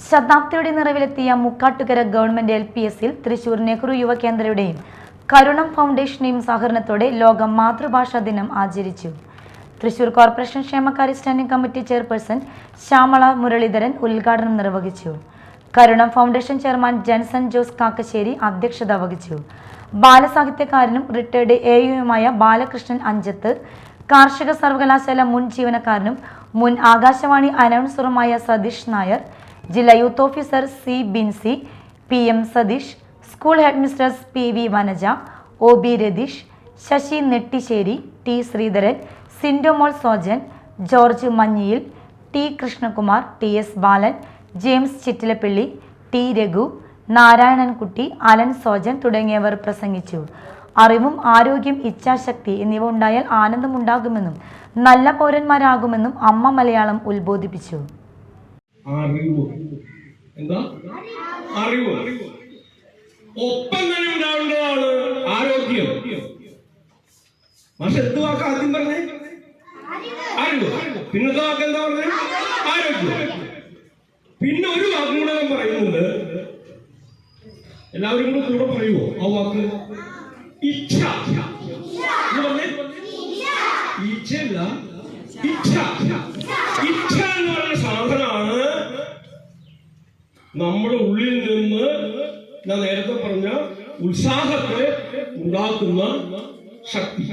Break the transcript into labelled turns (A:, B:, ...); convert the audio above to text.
A: ശതാബ്ദിയുടെ നിറവിലെത്തിയ Mukkattukara government L P എസിൽ തൃശൂർ നെഹ്റു യുവകേന്ദ്രയുടെയും കരുണം ഫൗണ്ടേഷനെയും സഹകരണത്തോടെ ലോക മാതൃഭാഷാ ദിനം ആചരിച്ചു. തൃശൂർ കോർപ്പറേഷൻ ക്ഷേമകാര്യ standing committee chairperson Shyamala Muraleedharan ഉദ്ഘാടനം നിർവഹിച്ചു. കരുണം ഫൗണ്ടേഷൻ ചെയർമാൻ ജൻസൺ ജോസ് കാക്കശ്ശേരി അധ്യക്ഷത വഹിച്ചു. ബാലസാഹിത്യകാരനും റിട്ടയർഡ് എ യുമായ ബാലകൃഷ്ണൻ അഞ്ചത്ത് കാർഷിക സർവകലാശാല മുൻ ജീവനക്കാരനും മുൻ ആകാശവാണി അനൗൺസറുമായ സതീഷ് നായർ ജില്ലാ youth officer C Binsy P M Satheesh school head P V Vanaja O B Ratheesh Sasi Nettissery T Sreedharan Sindomol Sojan George Manjiyil T Krishnakumar T S Balan James Chittilappally T Raghu Narayanankutty Alan Sojan തുടങ്ങിയവർ പ്രസംഗിച്ചു. അറിവും ആരോഗ്യം ഇച്ഛാശക്തി എന്നിവ ഉണ്ടായാൽ ആനന്ദമുണ്ടാകുമെന്നും നല്ല പൗരന്മാരാകുമെന്നും അമ്മ മലയാളം ഉത്ബോധിപ്പിച്ചു.
B: അറിവ്. എന്താ? അറിവ്. ഒപ്പം തന്നെ ഉണ്ടാവേണ്ടതാണ് ആരോഗ്യം. പക്ഷെ എന്ത് വാക്ക് ആദ്യം പറഞ്ഞേ? അറിവ്. പിന്നത്തെ വാക്ക് എന്താ പറഞ്ഞേ? ആരോഗ്യം. പിന്നെ ഒരു വാക്കും കൂടെ ഞാൻ പറയുന്നുണ്ട്. എല്ലാവരും കൂടെ കൂടെ പറയുമോ ആ വാക്ക്? ഇച്ഛ. എന്ന് പറഞ്ഞേ? ഇച്ഛല്ല ഇച്ഛ ഇച്ഛ. നമ്മുടെ ഉള്ളിൽ നിന്ന് ഞാൻ നേരത്തെ പറഞ്ഞ ഉത്സാഹത്തെ ഉണ്ടാക്കുന്ന ശക്തി.